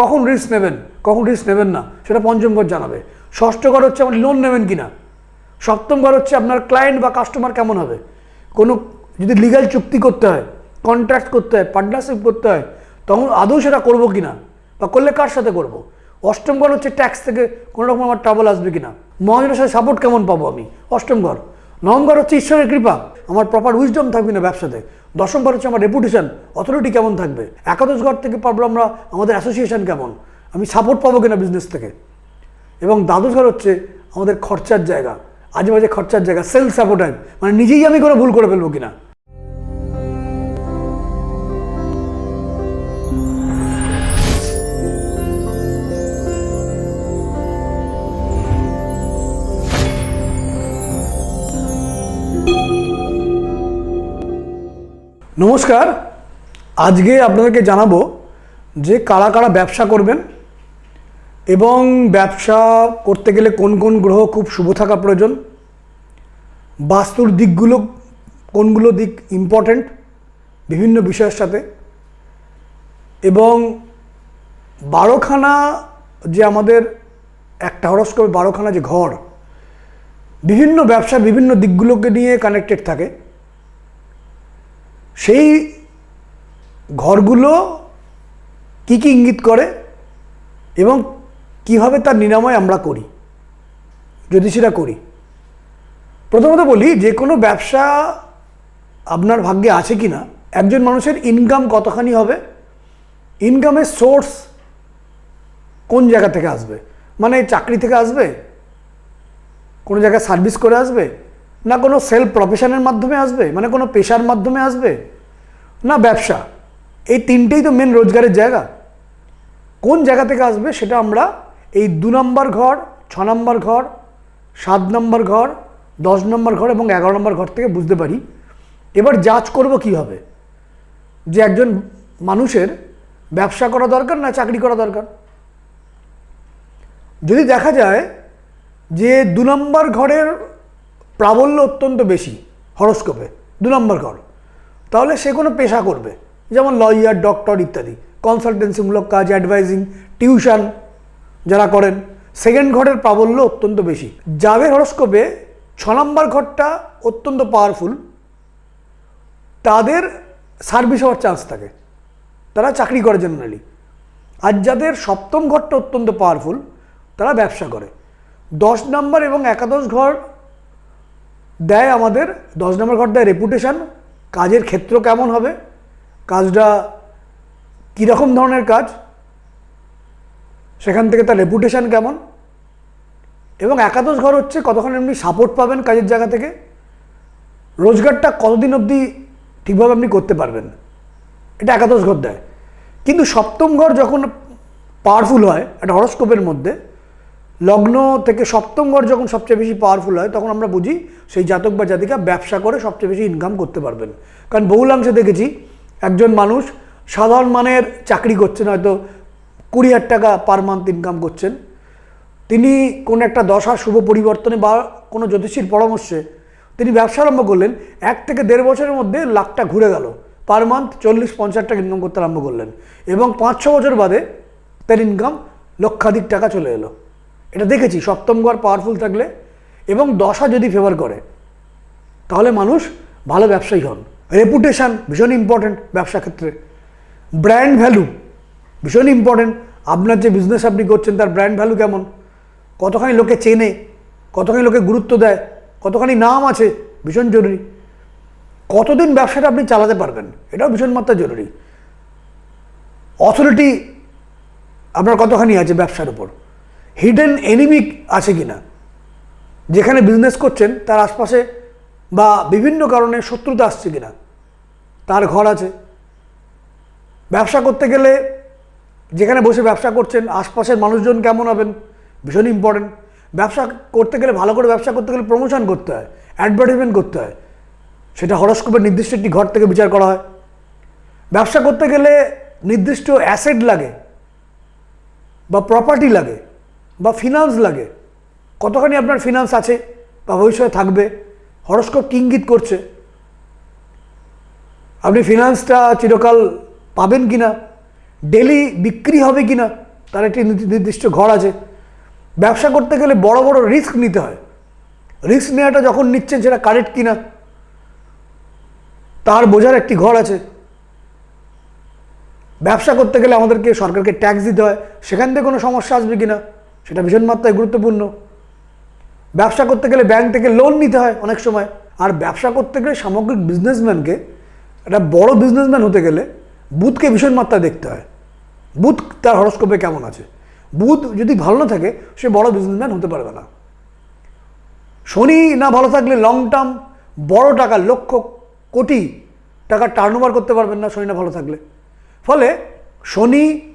কখন রিস্ক নেবেন? কখন রিস্ক নেবেন না? সেটা পঞ্চম ঘর জানাবে। ষষ্ঠ ঘর হচ্ছে আপনি লোন নেবেন কিনা? সপ্তম ঘর হচ্ছে আপনার ক্লায়েন্ট বা কাস্টমার কেমন হবে? কোনো যদি লিগ্যাল চুক্তি করতে হয় কন্ট্রাক্ট করতে হয় পার্টনারশিপ করতে হয়, তখন আদৌ সেটা করব কিনা? বা করলে কার সাথে করব? অষ্টম ঘর হচ্ছে ট্যাক্স থেকে কোনো রকম আমার ট্রাবল আসবে কিনা? মহাজনের সাথে সাপোর্ট কেমন পাবো আমি? অষ্টম ঘর। নবম ঘর হচ্ছে ঈশ্বরের কৃপা। আমার প্রপার উইজডম থাকবে না ব্যবসাতে। দশম ঘর হচ্ছে আমার রেপুটেশন অথরিটি কেমন থাকবে? একাদশ ঘর থেকে পাবো আমরা, আমাদের অ্যাসোসিয়েশন কেমন? আমি সাপোর্ট পাবো কিনা বিজনেস থেকে? এবং দ্বাদশ ঘর হচ্ছে আমাদের খরচার জায়গা আজে বাজে খরচার জায়গা সেলফ স্যাপোর্টাইজ মানে নিজেই আমি কোনো ভুল করে ফেলব কিনা? নমস্কার। আজকে আপনাদেরকে জানাব যে কারা কারা ব্যবসা করবেন এবং ব্যবসা করতে গেলে কোন কোন গ্রহ খুব শুভ থাকা প্রয়োজন, বাস্তুর দিকগুলো কোনগুলো দিক ইম্পর্ট্যান্ট বিভিন্ন বিষয়ের সাথে এবং বারোখানা যে আমাদের একটা হরস্কোপে বারোখানা যে ঘর, বিভিন্ন ব্যবসা বিভিন্ন দিকগুলোকে নিয়ে কানেক্টেড থাকে। সেই ঘরগুলো কি কি ইঙ্গিত করে এবং কীভাবে তার নিরাময় আমরা করি যদি সেটা করি। প্রথমত বলি, যে কোনো ব্যবসা আপনার ভাগ্যে আছে কি না একজন মানুষের ইনকাম কতখানি হবে ইনকামের সোর্স কোন জায়গা থেকে আসবে মানে চাকরি থেকে আসবে, কোনো জায়গায় সার্ভিস করে আসবে না কোনো সেলফ প্রফেশনের মাধ্যমে আসবে? মানে কোনো পেশার মাধ্যমে আসবে? না ব্যবসা? এই তিনটেই তো মেন রোজগারের জায়গা। কোন জায়গা থেকে আসবে সেটা আমরা এই দু নম্বর ঘর, ছ নম্বর ঘর, সাত নম্বর ঘর, দশ নম্বর ঘর এবং এগারো নম্বর ঘর থেকে বুঝতে পারি। এবার যাচ করব কীভাবে যে একজন মানুষের ব্যবসা করা দরকার না চাকরি করা দরকার? যদি দেখা যায় যে দু নম্বর ঘরের প্রাবল্য অত্যন্ত বেশি হরস্কোপে, দু নম্বর ঘর। তাহলে সে কোনো পেশা করবে, যেমন লয়ার ডক্টর ইত্যাদি কনসালটেন্সিমূলক কাজ অ্যাডভাইজিং টিউশন যারা করেন। সেকেন্ড ঘরের প্রাবল্য অত্যন্ত বেশি। যাদের হরস্কোপে ছ নম্বর ঘরটা অত্যন্ত পাওয়ারফুল তাদের সার্ভিস হওয়ার চান্স থাকে। তারা চাকরি করে জেনারেলি আর যাদের সপ্তম ঘরটা অত্যন্ত পাওয়ারফুল তারা ব্যবসা করে। দশ নম্বর এবং একাদশ ঘর দেয় আমাদের, দশ নম্বর ঘর দেয় রেপুটেশান কাজের ক্ষেত্র কেমন হবে, কাজটা কীরকম ধরনের কাজ, সেখান থেকে তার রেপুটেশান কেমন, এবং একাদশ ঘর হচ্ছে কতক্ষণ এমনি সাপোর্ট পাবেন কাজের জায়গা থেকে, রোজগারটা কতদিন অবধি ঠিকভাবে আপনি করতে পারবেন, এটা একাদশ ঘর দেয়। কিন্তু সপ্তম ঘর যখন পাওয়ারফুল হয়, একটা হরস্কোপের মধ্যে লগ্ন থেকে সপ্তম ঘর যখন সবচেয়ে বেশি পাওয়ারফুল হয়, তখন আমরা বুঝি সেই জাতক বা জাতিকা ব্যবসা করে সবচেয়ে বেশি ইনকাম করতে পারবেন। কারণ বহুলাংশে দেখেছি একজন মানুষ সাধারণ মানের চাকরি করছেন, হয়তো কুড়ি হাজার টাকা পার মান্থ ইনকাম করছেন। তিনি কোনো একটা দশা শুভ পরিবর্তনে বা কোনো জ্যোতিষীর পরামর্শে তিনি ব্যবসা আরম্ভ করলেন, এক থেকে দেড় বছরের মধ্যে লাখটা ঘুরে গেল। পার মান্থ চল্লিশ পঞ্চাশ টাকা ইনকাম করতে আরম্ভ করলেন এবং পাঁচ ছ বছর বাদে তার ইনকাম লক্ষাধিক টাকা চলে এলো। এটা দেখেছি, সপ্তম ঘর পাওয়ারফুল থাকলে এবং দশা যদি ফেভার করে, তাহলে মানুষ ভালো ব্যবসায়ী হন। রেপুটেশন ভীষণ ইম্পর্ট্যান্ট ব্যবসা ক্ষেত্রে। ব্র্যান্ড ভ্যালু ভীষণ ইম্পর্ট্যান্ট আপনার যে বিজনেস আপনি করছেন, তার ব্র্যান্ড ভ্যালু কেমন? কতখানি লোকে চেনে, কতখানি লোকে গুরুত্ব দেয়, কতখানি নাম আছে, ভীষণ জরুরি। কতদিন ব্যবসাটা আপনি চালাতে পারবেন, এটাও ভীষণ মাত্রা জরুরি। অথরিটি আপনার কতখানি আছে ব্যবসার উপর? হিডেন এনিমি আছে কি না যেখানে বিজনেস করছেন, তার আশপাশে বা বিভিন্ন কারণে শত্রুতা আসছে কিনা? তার ঘর আছে। ব্যবসা করতে গেলে যেখানে বসে ব্যবসা করছেন, আশপাশের মানুষজন কেমন হবেন? ভীষণ ইম্পর্টেন্ট ব্যবসা করতে গেলে, ভালো করে ব্যবসা করতে গেলে প্রমোশন করতে হয় অ্যাডভার্টাইজমেন্ট করতে হয়। সেটা হরস্কোপের নির্দিষ্ট একটি ঘর থেকে বিচার করা হয়। ব্যবসা করতে গেলে নির্দিষ্ট অ্যাসেট লাগে বা প্রপার্টি লাগে। বা ফিনান্স লাগে। কতখানি আপনার ফিনান্স আছে বা ভবিষ্যতে থাকবে? হরস্কোপ কি ইঙ্গিত করছে। আপনি ফিনান্সটা চিরকাল পাবেন কি না ডেলি বিক্রি হবে কি না তার একটি নির্দিষ্ট ঘর আছে। ব্যবসা করতে গেলে বড় বড় রিস্ক নিতে হয়। রিস্ক নেওয়াটা যখন নিচ্ছেন সেটা কারেক্ট কিনা? তার বোঝার একটি ঘর আছে। ব্যবসা করতে গেলে আমাদেরকে সরকারকে ট্যাক্স দিতে হয়। সেখান থেকে কোনো সমস্যা আসবে কিনা? সেটা ভীষণ মাত্রায় গুরুত্বপূর্ণ। ব্যবসা করতে গেলে ব্যাংক থেকে লোন নিতে হয় অনেক সময়। আর ব্যবসা করতে গেলে সামগ্রিক বিজনেসম্যানকে একটা বড় বিজনেসম্যান হতে গেলে বুধকে ভীষণ মাত্রায় দেখতে হয়। বুধ তার হরস্কোপে কেমন আছে? বুধ যদি ভালো না থাকে, সে বড় বিজনেসম্যান হতে পারবে না। শনি না ভালো থাকলে লং টার্ম বড় টাকা লক্ষ কোটি টাকা টার্ন করতে পারবেন না শনি না ভালো থাকলে। ফলে শনি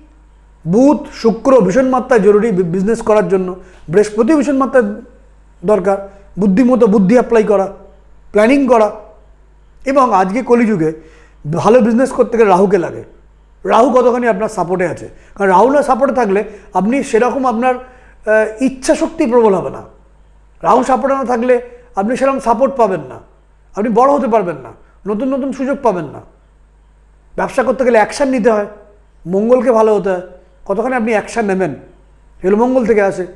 বুধ, শুক্র ভীষণ মাত্রায় জরুরি বিজনেস করার জন্য। বৃহস্পতি ভীষণ মাত্রায় দরকার। বুদ্ধিমতো বুদ্ধি অ্যাপ্লাই করা প্ল্যানিং করা। এবং আজকে কলিযুগে ভালো বিজনেস করতে গেলে রাহুকে লাগে। রাহু কতখানি আপনার সাপোর্টে আছে? কারণ রাহু না সাপোর্টে থাকলে আপনি সেরকম আপনার ইচ্ছা শক্তি প্রবল হবে না। রাহু সাপোর্টে না থাকলে আপনি সেরকম সাপোর্ট পাবেন না। আপনি বড় হতে পারবেন না। নতুন নতুন সুযোগ পাবেন না। ব্যবসা করতে গেলে অ্যাকশান নিতে হয়। মঙ্গলকে ভালো হতে হয়। কতখানি আপনি অ্যাকশান নেবেন? এগুলো থেকে আসে।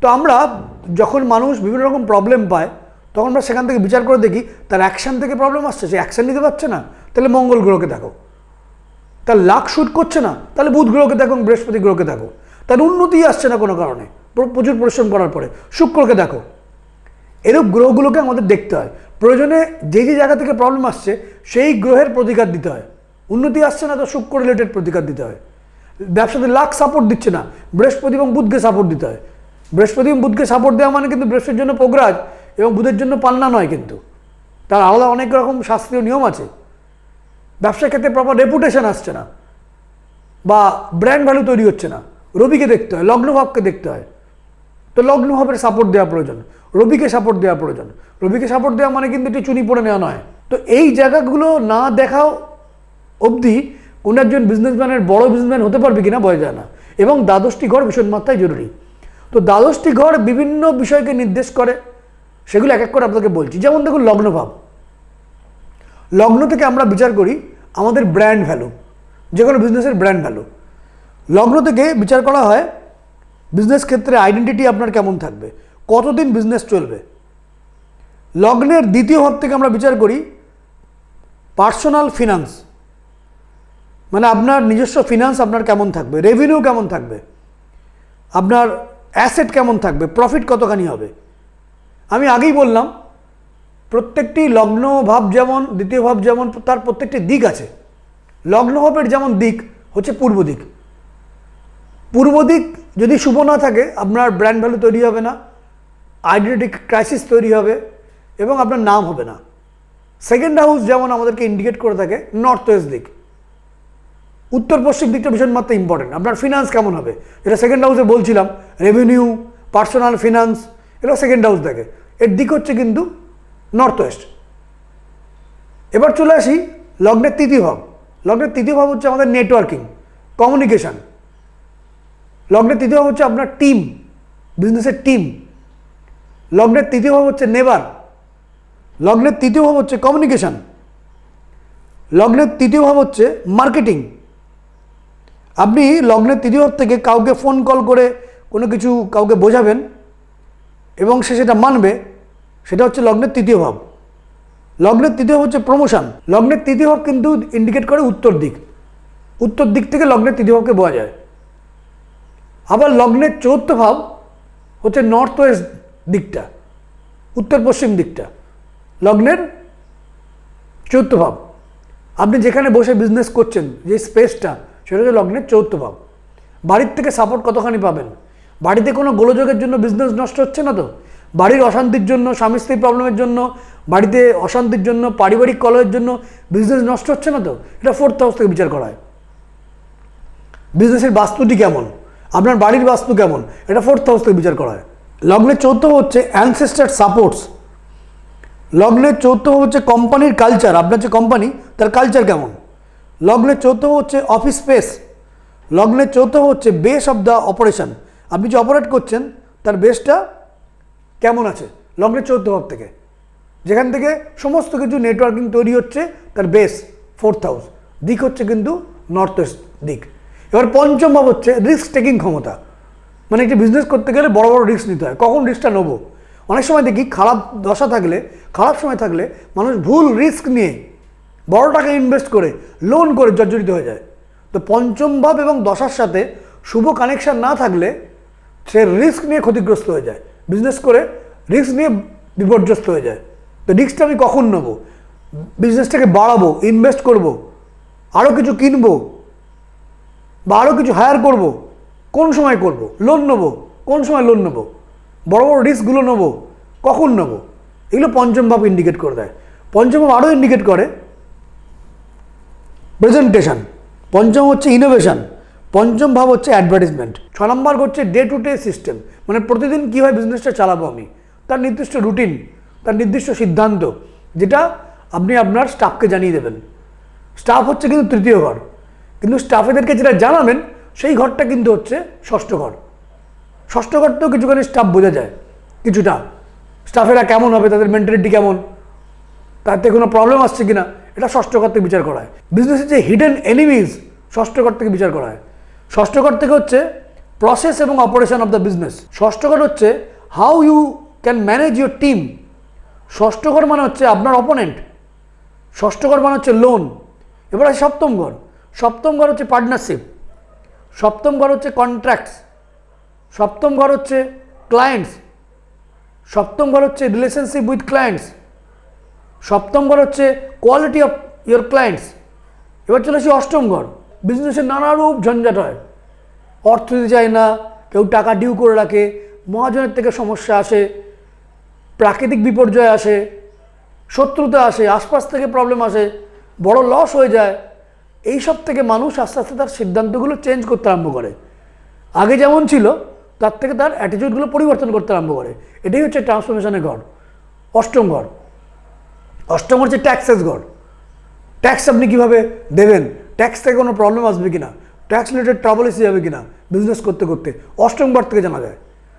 তো আমরা যখন মানুষ বিভিন্ন রকম প্রবলেম পায়, তখন আমরা সেখান থেকে বিচার করে দেখি, তার অ্যাকশান থেকে প্রবলেম আসছে। সে অ্যাকশান নিতে পারছে না। তাহলে মঙ্গল গ্রহকে দেখো। তার লাখ শুট করছে না, তাহলে বুধ গ্রহকে দেখো বৃহস্পতি গ্রহকে দেখো। তার উন্নতি আসছে না কোনো কারণে। প্রচুর পরিশ্রম করার পরে। শুক্রকে দেখো। এরূপ গ্রহগুলোকে আমাদের দেখতে হয়। প্রয়োজনে যে যে জায়গা থেকে প্রবলেম আসছে, সেই গ্রহের প্রতিকার দিতে হয়। উন্নতি আসছে না তো শুক্র রিলেটেড প্রতিকার দিতে হয়। ব্যবসাতে লাখ সাপোর্ট দিচ্ছে না। বৃহস্পতি এবং বুধকে সাপোর্ট দিতে হয়। বৃহস্পতি এবং বুধকে সাপোর্ট দেওয়া মানে কিন্তু বৃহস্পতির জন্য পোগরাজ এবং বুধের জন্য পান্না নয় কিন্তু। তার আলাদা অনেক রকম শাস্ত্রীয় নিয়ম আছে। ব্যবসার ক্ষেত্রে প্রপার রেপুটেশন আসছে না। বা ব্র্যান্ড ভ্যালু তৈরি হচ্ছে না। রবিকে দেখতে হয় লগ্নভাবকে দেখতে হয়। তো লগ্নভাবের সাপোর্ট দেওয়া প্রয়োজন। রবিকে সাপোর্ট দেওয়া প্রয়োজন। রবিকে সাপোর্ট দেওয়া মানে কিন্তু একটু চুনি পড়ে নেওয়া নয়। তো এই জায়গাগুলো না দেখাও অবধি কোনো একজন বিজনেসম্যানের বড় বিজনেসম্যান হতে পারবে কিনা বোঝা যায় না। এবং দ্বাদশটি ঘর ভীষণ মাত্রায় জরুরি। তো দ্বাদশটি ঘর বিভিন্ন বিষয়কে নির্দেশ করে, সেগুলো এক এক করে আপনাকে বলছি। যেমন দেখুন, লগ্নভাব। লগ্ন থেকে আমরা বিচার করি আমাদের ব্র্যান্ড ভ্যালু যে কোনো বিজনেসের ব্র্যান্ড ভ্যালু লগ্ন থেকে বিচার করা হয় বিজনেস ক্ষেত্রে আইডেন্টিটি আপনার কেমন থাকবে, কতদিন বিজনেস চলবে। লগ্নের দ্বিতীয় ভাব থেকে আমরা বিচার করি পার্সোনাল ফিনান্স মানে আপনার নিজস্ব ফিনান্স আপনার কেমন থাকবে? রেভিনিউ কেমন থাকবে? আপনার অ্যাসেট কেমন থাকবে? প্রফিট কতখানি হবে? আমি আগেই বললাম, প্রত্যেকটি লগ্ন ভাব যেমন, দ্বিতীয় ভাব যেমন, তার প্রত্যেকটি দিক আছে। লগ্ন ভাবের যেমন দিক, হচ্ছে পূর্ব দিক। পূর্ব দিক যদি শুভ না থাকে, আপনার ব্র্যান্ড ভ্যালু তৈরি হবে না আইডেন্টি ক্রাইসিস তৈরি হবে, এবং আপনার নাম হবে না। সেকেন্ড হাউস যেমন আমাদেরকে ইন্ডিকেট করে থাকে নর্থ ওয়েস্ট দিক। উত্তর পশ্চিম দিকটা ভীষণ মাত্রা ইম্পর্টেন্ট আপনার ফিনান্স কেমন হবে? এটা সেকেন্ড হাউসে বলছিলাম। রেভিনিউ পার্সোনাল ফিনান্স এগুলো সেকেন্ড হাউস দেখে। এর দিক হচ্ছে কিন্তু নর্থ ওয়েস্ট এবার চলে আসি লগ্নের তৃতীয় ভাব। লগ্নের তৃতীয় ভাব হচ্ছে আমাদের নেটওয়ার্কিং কমিউনিকেশন লগ্নের তৃতীয় ভাব হচ্ছে আপনার টিম বিজনেসের টিম লগ্নের তৃতীয় ভাব হচ্ছে নেবার। লগ্নের তৃতীয় ভাব হচ্ছে কমিউনিকেশান লগ্নের তৃতীয় ভাব হচ্ছে মার্কেটিং আপনি লগ্নের তৃতীয় থেকে কাউকে ফোন কল করে কোনো কিছু কাউকে বোঝাবেন এবং সে সেটা মানবে, সেটা হচ্ছে লগ্নের তৃতীয় ভাব। লগ্নের তৃতীয় হচ্ছে প্রমোশন লগ্নের তৃতীয় ভাব কিন্তু ইন্ডিকেট করে উত্তর দিক। উত্তর দিক থেকে লগ্নের তৃতীয় ভাবকে বোঝা যায়। আবার লগ্নের চতুর্থ ভাব হচ্ছে নর্থ ওয়েস্ট দিকটা, উত্তর পশ্চিম দিকটা। লগ্নের চতুর্থ ভাব। আপনি যেখানে বসে বিজনেস করছেন, যে স্পেসটা সেটা হচ্ছে লগ্নের চতুর্থ ভাব। বাড়ির থেকে সাপোর্ট কতখানি পাবেন? বাড়িতে কোনো গোলযোগের জন্য বিজনেস নষ্ট হচ্ছে না তো? বাড়ির অশান্তির জন্য, স্বামী স্ত্রী প্রবলেমের জন্য, বাড়িতে অশান্তির জন্য, পারিবারিক কলহের জন্য বিজনেস নষ্ট হচ্ছে না তো? এটা ফোর্থ হাউস থেকে বিচার করা হয়। বিজনেসের বাস্তুটি কেমন? আপনার বাড়ির বাস্তু কেমন? এটা ফোর্থ হাউস থেকে বিচার করা হয়। লগ্নের চৌথ হচ্ছে অ্যানসেস্টার সাপোর্টস লগ্নের চৌথ হচ্ছে কোম্পানির কালচার আপনার যে কোম্পানি তার কালচার কেমন? লগ্নের চৌথ হচ্ছে অফিস স্পেস লগ্নের চৌথ হচ্ছে বেস অফ দ্য অপারেশন আপনি যে অপারেট করছেন, তার বেসটা কেমন আছে? লগ্নের চৌথ ভাব থেকে। যেখান থেকে সমস্ত কিছু নেটওয়ার্কিং তৈরি হচ্ছে, তার বেস ফোর্থ হাউস দিক হচ্ছে কিন্তু নর্থ ওয়েস্ট দিক। এবার পঞ্চম ভাব হচ্ছে রিস্ক টেকিং ক্ষমতা। মানে একটি বিজনেস করতে গেলে বড় বড় রিস্ক নিতে হয়। কখন রিস্কটা নেব? অনেক সময় দেখি খারাপ দশা থাকলে, খারাপ সময় থাকলে মানুষ ভুল রিস্ক নিয়ে বড় টাকা ইনভেস্ট করে লোন করে জর্জরিত হয়ে যায়। তো পঞ্চম ভাব এবং দশার সাথে শুভ কানেকশন না থাকলে সে রিস্ক নিয়ে ক্ষতিগ্রস্ত হয়ে যায়। বিজনেস করে রিস্ক নিয়ে বিপর্যস্ত হয়ে যায়। তো রিস্কটা আমি কখন নেব? বিজনেসটাকে বাড়াবো ইনভেস্ট করব আরও কিছু কিনবো বা আরও কিছু হায়ার করব, কোন সময় করব? লোন নেব, কোন সময় লোন নেব? বড় বড় রিস্কগুলো নেব, কখন নেব? এগুলো পঞ্চম ভাব ইন্ডিকেট করে দেয়। পঞ্চম ভাব আরও ইন্ডিকেট করে প্রেজেন্টেশন পঞ্চম হচ্ছে ইনোভেশন পঞ্চম ভাব হচ্ছে অ্যাডভার্টিসমেন্ট ছ নম্বর হচ্ছে ডে টু ডে সিস্টেম মানে প্রতিদিন কীভাবে বিজনেসটা চালাবো আমি? তার নির্দিষ্ট রুটিন তার নির্দিষ্ট সিদ্ধান্ত, যেটা আপনি আপনার স্টাফকে জানিয়ে দেবেন। স্টাফ হচ্ছে কিন্তু তৃতীয় ঘর, কিন্তু স্টাফেদেরকে যেটা জানাবেন, সেই ঘরটা কিন্তু হচ্ছে ষষ্ঠ ঘর। ষষ্ঠ ঘরতেও কিছুখানি স্টাফ বোঝা যায়, কিছুটা। স্টাফেরা কেমন হবে, তাদের মেন্টালিটি কেমন? তাতে কোনো প্রবলেম আসছে কিনা, এটা ষষ্ঠ ঘর থেকে বিচার করা হয়। বিজনেসের যে হিডেন এনিমিজ ষষ্ঠ ঘর থেকে বিচার করা হয়। ষষ্ঠ ঘর থেকে হচ্ছে প্রসেস এবং অপারেশন অফ দ্য বিজনেস ষষ্ঠ ঘর হচ্ছে how you can manage your team ষষ্ঠ ঘর মানে হচ্ছে আপনার অপোনেন্ট ষষ্ঠ ঘর মানে হচ্ছে লোন এবার আছে সপ্তম ঘর। সপ্তম ঘর হচ্ছে পার্টনারশিপ সপ্তম ঘর হচ্ছে কন্ট্রাক্টস সপ্তম ঘর হচ্ছে ক্লায়েন্টস সপ্তম ঘর হচ্ছে রিলেশনশিপ উইথ ক্লায়েন্টস সপ্তম ঘর হচ্ছে কোয়ালিটি অফ ইয়োর ক্লায়েন্টস এবার চলে আসি অষ্টম ঘর। বিজনেসের নানারূপ ঝঞ্ঝাট হয়। অর্থ দিতে চায় না, কেউ টাকা ডিউ করে রাখে, মহাজনের থেকে সমস্যা আসে, প্রাকৃতিক বিপর্যয় আসে, শত্রুতা আসে, আশপাশ থেকে প্রবলেম আসে, বড় লস হয়ে যায়। এই সব থেকে মানুষ আস্তে আস্তে তার সিদ্ধান্তগুলো চেঞ্জ করতে আরম্ভ করে। আগে যেমন ছিল, তার থেকে তার অ্যাটিটিউডগুলো পরিবর্তন করতে আরম্ভ করে। এটাই হচ্ছে ট্রান্সফরমেশনের ঘর। অষ্টম ঘর। অষ্টম হচ্ছে ট্যাক্সেস গড। ট্যাক্স আপনি কীভাবে দেবেন? ট্যাক্স থেকে কোনো প্রবলেম আসবে কিনা? ট্যাক্স রিলেটেড ট্রাবল এসে যাবে কিনা? বিজনেস করতে করতে। অষ্টম গড় থেকে জানা যায়।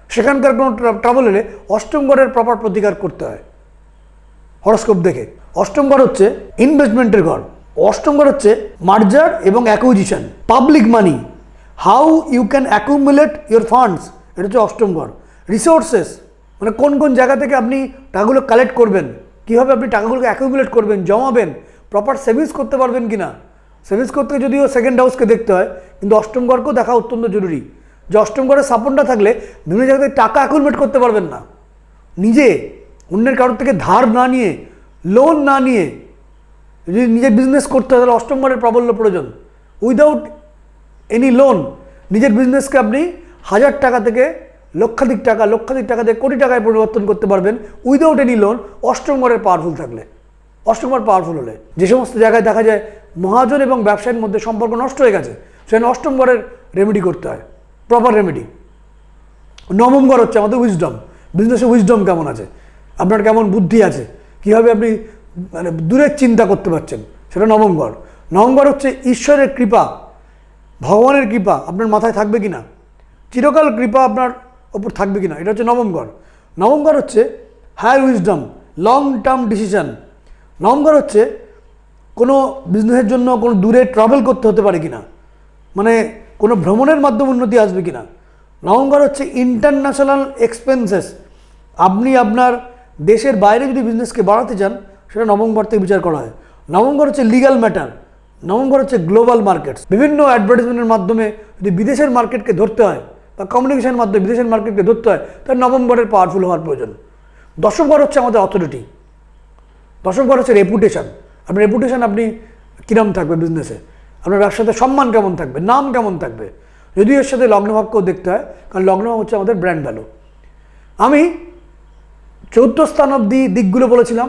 সেখানকার কোনো ট্রাবল এলে অষ্টম গড়ের প্রপার প্রতিকার করতে হয়। হরস্কোপ দেখে। অষ্টম গড় হচ্ছে ইনভেস্টমেন্টের গড়। অষ্টম গড় হচ্ছে মার্জার এবং acquisition public money how you can accumulate your funds এটা হচ্ছে অষ্টম গড়। রিসোর্সেস মানে কোন কোন জায়গা থেকে আপনি টাকাগুলো কালেক্ট করবেন? কীভাবে আপনি টাকাগুলোকে অ্যাকুমুলেট করবেন, জমাবেন প্রপার সেভিংস করতে পারবেন কি না? সেভিংস করতে যদিও সেকেন্ড হাউসকে দেখতে হয়, কিন্তু অষ্টম ঘরকেও দেখা অত্যন্ত জরুরি। যে অষ্টম ঘরের সাপোর্টটা থাকলে বিভিন্ন জায়গা থেকে টাকা অ্যাকুমুলেট করতে পারবেন না। নিজে অন্যের কারোর থেকে ধার না নিয়ে লোন না নিয়ে যদি নিজের বিজনেস করতে হয়, তাহলে অষ্টম ঘরের প্রাবল্য প্রয়োজন। উইদাউট এনি লোন নিজের বিজনেসকে আপনি হাজার টাকা থেকে লক্ষাধিক টাকা লক্ষাধিক টাকা থেকে কোটি টাকায় পরিবর্তন করতে পারবেন উইদাউট এনি লোন অষ্টম ঘরের পাওয়ারফুল থাকলে। অষ্টম ঘর পাওয়ারফুল হলে। যে সমস্ত জায়গায় দেখা যায় মহাজন এবং ব্যবসায়ীর মধ্যে সম্পর্ক নষ্ট হয়ে গেছে, সেখানে অষ্টম ঘরের রেমেডি করতে হয়। প্রপার রেমেডি নবম ঘর হচ্ছে আমাদের উইজডম বিজনেসে উইজডম কেমন আছে? আপনার কেমন বুদ্ধি আছে? কীভাবে আপনি মানে দূরের চিন্তা করতে পারছেন? সেটা নবম ঘর। নবম ঘর হচ্ছে ঈশ্বরের কৃপা, ভগবানের কৃপা। আপনার মাথায় থাকবে কি না চিরকাল কৃপা আপনার ওপর থাকবে কিনা? এটা হচ্ছে নবম ঘর নবম ঘর হচ্ছে higher wisdom long term decision নবম ঘর হচ্ছে কোনো বিজনেসের জন্য কোনো দূরে ট্রাভেল করতে হতে পারে কি না মানে কোনো ভ্রমণের মাধ্যমে উন্নতি আসবে কি না নভেম্বর হচ্ছে ইন্টারন্যাশনাল এক্সপেন্সেস আপনি আপনার দেশের বাইরে যদি বিজনেসকে বাড়াতে চান, সেটা নভেম্বর থেকে বিচার করা হয়। নভেম্বর হচ্ছে লিগ্যাল ম্যাটার নভেম্বর হচ্ছে গ্লোবাল মার্কেটস বিভিন্ন অ্যাডভার্টাইজমেন্টের মাধ্যমে যদি বিদেশের মার্কেটকে ধরতে হয় বা কমিউনিকেশনের মাধ্যমে বিদেশের মার্কেটকে ধরতে হয় তাহলে নভেম্বরের পাওয়ারফুল হওয়ার প্রয়োজন। দশম ঘর হচ্ছে আমাদের অথরিটি দশম ঘর হচ্ছে রেপুটেশন আপনার রেপুটেশন আপনি কিরম থাকবে বিজনেসে আপনার ব্যবসাতে সম্মান কেমন থাকবে? নাম কেমন থাকবে? যদিও এর সাথে লগ্নভাবকেও দেখতে হয়, কারণ লগ্নভাব হচ্ছে আমাদের ব্র্যান্ড ভ্যালু আমি চৌদ্দ স্থান অব্দি দিকগুলো বলেছিলাম।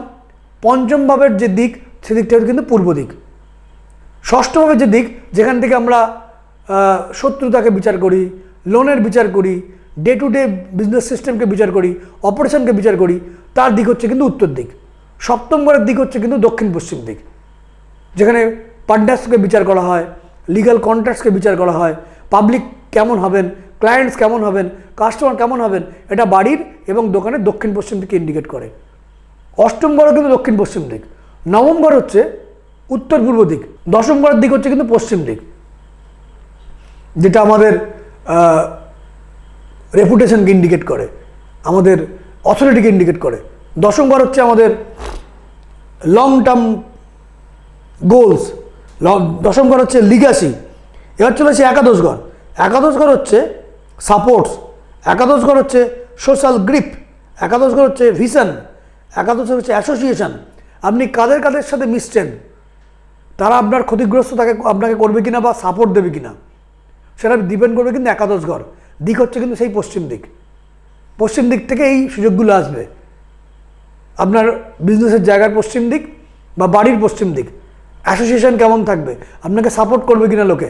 পঞ্চম ভাবের যে দিক সেদিকটা কিন্তু পূর্ব দিক। ষষ্ঠ ভাবের যে দিক, যেখান থেকে আমরা শত্রুতাকে বিচার করি লোনের বিচার করি ডে টু ডে বিজনেস সিস্টেমকে বিচার করি অপারেশনকে বিচার করি, তার দিক হচ্ছে কিন্তু উত্তর দিক। সপ্তম ঘরের দিক হচ্ছে কিন্তু দক্ষিণ পশ্চিম দিক। যেখানে পার্টনার্সকে বিচার করা হয় লিগ্যাল কন্ট্রাক্টসকে বিচার করা হয় পাবলিক কেমন হবেন ক্লায়েন্টস কেমন হবেন কাস্টমার কেমন হবেন, এটা বাড়ির এবং দোকানের দক্ষিণ পশ্চিম দিকে ইন্ডিকেট করে। অষ্টম কিন্তু দক্ষিণ পশ্চিম দিক। নবম ঘর হচ্ছে উত্তর পূর্ব দিক। দশম ঘরের দিক হচ্ছে কিন্তু পশ্চিম দিক। যেটা আমাদের রেপুটেশনকে ইন্ডিকেট করে, আমাদের অথরিটিকে ইন্ডিকেট করে। দশম ঘর হচ্ছে আমাদের লং টার্ম গোলস দশম ঘর হচ্ছে লিগাসি এবার চলে চলেছে একাদশ ঘর একাদশ ঘর হচ্ছে সাপোর্টস একাদশ ঘর হচ্ছে সোশ্যাল গ্রিপ একাদশ ঘর হচ্ছে ভিশন একাদশ হচ্ছে অ্যাসোসিয়েশন আপনি কাদের কাদের সাথে মিশছেন? তারা আপনার ক্ষতিগ্রস্ত তাকে, আপনাকে করবে কিনা বা সাপোর্ট দেবে কিনা? সেটা ডিপেন্ড করবে কিন্তু একাদশ ঘর দিক হচ্ছে কিন্তু সেই পশ্চিম দিক। পশ্চিম দিক থেকে এই সুযোগগুলো আসবে। আপনার বিজনেসের জায়গার পশ্চিম দিক বা বাড়ির পশ্চিম দিক। অ্যাসোসিয়েশন কেমন থাকবে? আপনাকে সাপোর্ট করবে কিনা লোকে?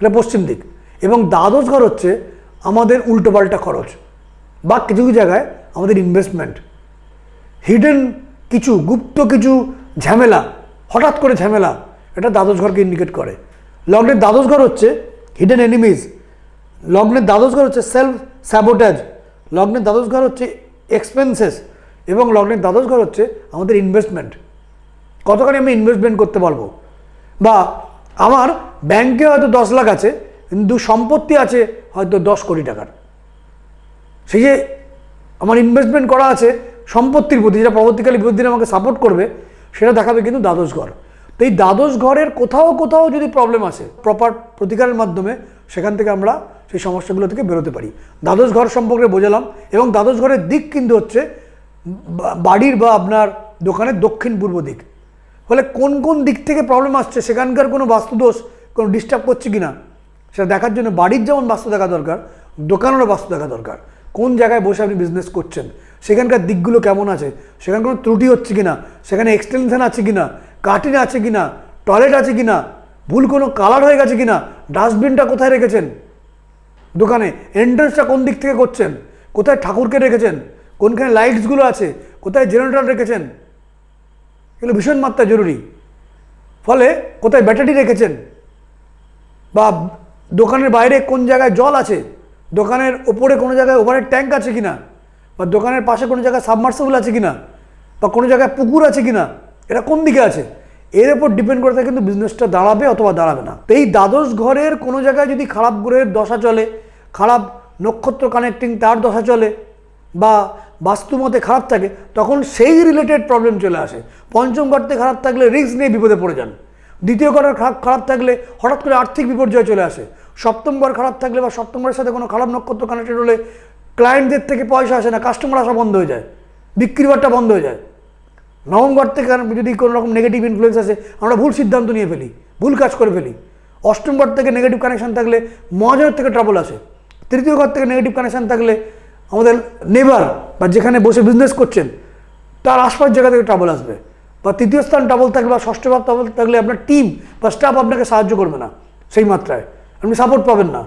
এটা পশ্চিম দিক। এবং দ্বাদশ ঘর হচ্ছে আমাদের উল্টোপাল্টা খরচ বা কিছু কিছু জায়গায় আমাদের ইনভেস্টমেন্ট হিডেন কিছু, গুপ্ত কিছু ঝামেলা, হঠাৎ করে ঝামেলা, এটা দ্বাদশ ঘরকে ইন্ডিকেট করে। লগ্নের দ্বাদশ ঘর হচ্ছে হিডেন এনিমিজ লগ্নের দ্বাদশ ঘর হচ্ছে সেলফ স্যাবোটাজ লগ্নের দ্বাদশ ঘর হচ্ছে এক্সপেন্সেস এবং লগ্নের দ্বাদশ ঘর হচ্ছে আমাদের ইনভেস্টমেন্ট কতখানি আমি ইনভেস্টমেন্ট করতে পারব? বা আমার ব্যাংকে হয়তো দশ লাখ আছে, কিন্তু সম্পত্তি আছে হয়তো দশ কোটি টাকার। সেই যে আমার ইনভেস্টমেন্ট করা আছে সম্পত্তির প্রতি, যেটা পরবর্তীকালে দিনে আমাকে সাপোর্ট করবে, সেটা দেখাবে কিন্তু দ্বাদশ ঘর। তো এই দ্বাদশ ঘরের কোথাও কোথাও যদি প্রবলেম আসে প্রপার প্রতিকারের মাধ্যমে, সেখান থেকে আমরা সেই সমস্যাগুলো থেকে বেরোতে পারি। দ্বাদশ ঘর সম্পর্কে বোঝালাম এবং দ্বাদশ ঘরের দিক কিন্তু হচ্ছে বাড়ির বা আপনার দোকানের দক্ষিণ পূর্ব দিক। ফলে কোন কোন দিক থেকে প্রবলেম আসছে, সেখানকার কোনো বাস্তুদোষ কোনো ডিস্টার্ব করছে কি না সেটা দেখার জন্য বাড়ির যেমন বাস্তু দেখা দরকার, দোকানেরও বাস্তু দেখা দরকার। কোন জায়গায় বসে আপনি বিজনেস করছেন, সেখানকার দিকগুলো কেমন আছে, সেখানে কোনো ত্রুটি হচ্ছে কিনা, সেখানে এক্সটেনশন আছে কিনা কাটিং আছে কিনা, টয়লেট আছে কি না ভুল কোনো কালার হয়ে গেছে কি না ডাস্টবিনটা কোথায় রেখেছেন? দোকানে এন্ট্রান্সটা কোন দিক থেকে করছেন? কোথায় ঠাকুরকে রেখেছেন? কোনখানে লাইটসগুলো আছে? কোথায় জেনারেটর রেখেছেন? এগুলো ভীষণ মাত্রা জরুরি। ফলে কোথায় ব্যাটারি রেখেছেন? বা দোকানের বাইরে কোন জায়গায় জল আছে? দোকানের ওপরে কোনো জায়গায় ওভারের ট্যাঙ্ক আছে কি না বা দোকানের পাশে কোনো জায়গায় সাবমার্সেবল আছে কিনা? বা কোনো জায়গায় পুকুর আছে কি না এটা কোন দিকে আছে? এর উপর ডিপেন্ড করে থাকে কিন্তু বিজনেসটা দাঁড়াবে অথবা দাঁড়াবে না। এই দ্বাদশ ঘরের কোনো জায়গায় যদি খারাপ গ্রহের দশা চলে, খারাপ নক্ষত্র কানেক্টিং তার দশা চলে বা বাস্তুমতে খারাপ থাকে, তখন সেই রিলেটেড প্রবলেম চলে আসে। পঞ্চম ঘরতে খারাপ থাকলে রিস্ক নিয়ে বিপদে পড়ে যান। দ্বিতীয় ঘরের খারাপ খারাপ থাকলে হঠাৎ করে আর্থিক বিপর্যয় চলে আসে। সপ্তম ঘর খারাপ থাকলে বা সপ্তম ঘরের সাথে কোনো খারাপ নক্ষত্র কানেক্টেড হলে ক্লায়েন্টদের থেকে পয়সা আসে না কাস্টমার আসা বন্ধ হয়ে যায়। বিক্রি বাট্টা বন্ধ হয়ে যায়। নবম ঘর থেকে যদি কোনো রকম নেগেটিভ ইনফ্লুয়েন্স আসে, আমরা ভুল সিদ্ধান্ত নিয়ে ফেলি, ভুল কাজ করে ফেলি। অষ্টম ঘর থেকে নেগেটিভ কানেকশন থাকলে মহাজনের থেকে ট্রাবল আসে। তৃতীয় ঘর থেকে নেগেটিভ কানেকশন থাকলে আমাদের নেবার বা যেখানে বসে বিজনেস করছেন, তার আশপাশ জায়গা থেকে ট্রাবল আসবে। বা তৃতীয় স্থান ট্রাবল থাকলে বা ষষ্ঠ ভাব ট্রাবল থাকলে আপনার টিম বা স্টাফ আপনাকে সাহায্য করবে না, সেই মাত্রায়। আপনি সাপোর্ট পাবেন না।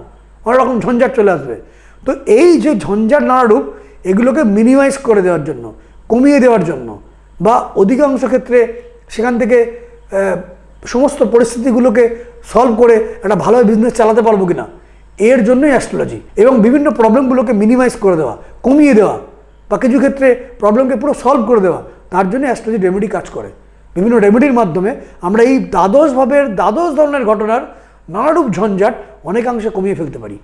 অনেক রকম ঝঞ্ঝাট চলে আসবে। তো এই যে ঝঞ্ঝাট নানারূপ এগুলোকে মিনিমাইজ করে দেওয়ার জন্য, কমিয়ে দেওয়ার জন্য বা অধিকাংশ ক্ষেত্রে সেখান থেকে সমস্ত পরিস্থিতিগুলোকে সলভ করে একটা ভালো বিজনেস চালাতে পারব কিনা? এর জন্যই অ্যাস্ট্রোলজি এবং বিভিন্ন প্রবলেমগুলোকে মিনিমাইজ করে দেওয়া, কমিয়ে দেওয়া, বা কিছু ক্ষেত্রে প্রবলেমকে পুরো সলভ করে দেওয়া, তার জন্য অ্যাস্ট্রোলজি রেমেডি কাজ করে। বিভিন্ন রেমেডির মাধ্যমে আমরা এই দ্বাদশ ভাবের, দ্বাদশ ধরনের ঘটনার নানারূপ ঝঞ্ঝাট অনেকাংশে কমিয়ে ফেলতে পারি।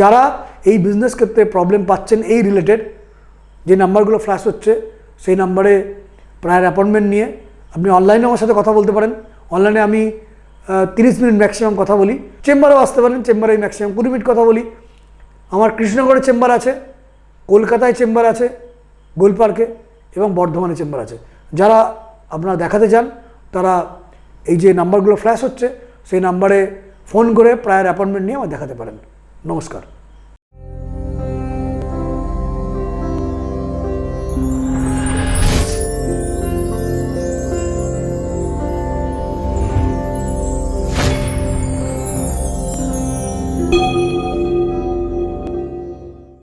যারা এই বিজনেস ক্ষেত্রে প্রবলেম পাচ্ছেন, এই রিলেটেড যে নাম্বারগুলো ফ্ল্যাশ হচ্ছে সেই নাম্বারে প্রায় অ্যাপয়েন্টমেন্ট নিয়ে আপনি অনলাইনে আমার সাথে কথা বলতে পারেন। অনলাইনে আমি তিরিশ মিনিট ম্যাক্সিমাম কথা বলি। চেম্বারেও আসতে পারেন চেম্বারে ম্যাক্সিমাম কুড়ি মিনিট কথা বলি। আমার কৃষ্ণগড়ে চেম্বার আছে, কলকাতায় চেম্বার আছে গোলপার্কে এবং বর্ধমানে চেম্বার আছে। যারা আপনারা দেখাতে চান, তারা এই যে নাম্বারগুলো ফ্ল্যাশ হচ্ছে, সেই নাম্বারে ফোন করে প্রায় অ্যাপয়েন্টমেন্ট নিয়ে আমার দেখাতে পারেন। নমস্কার।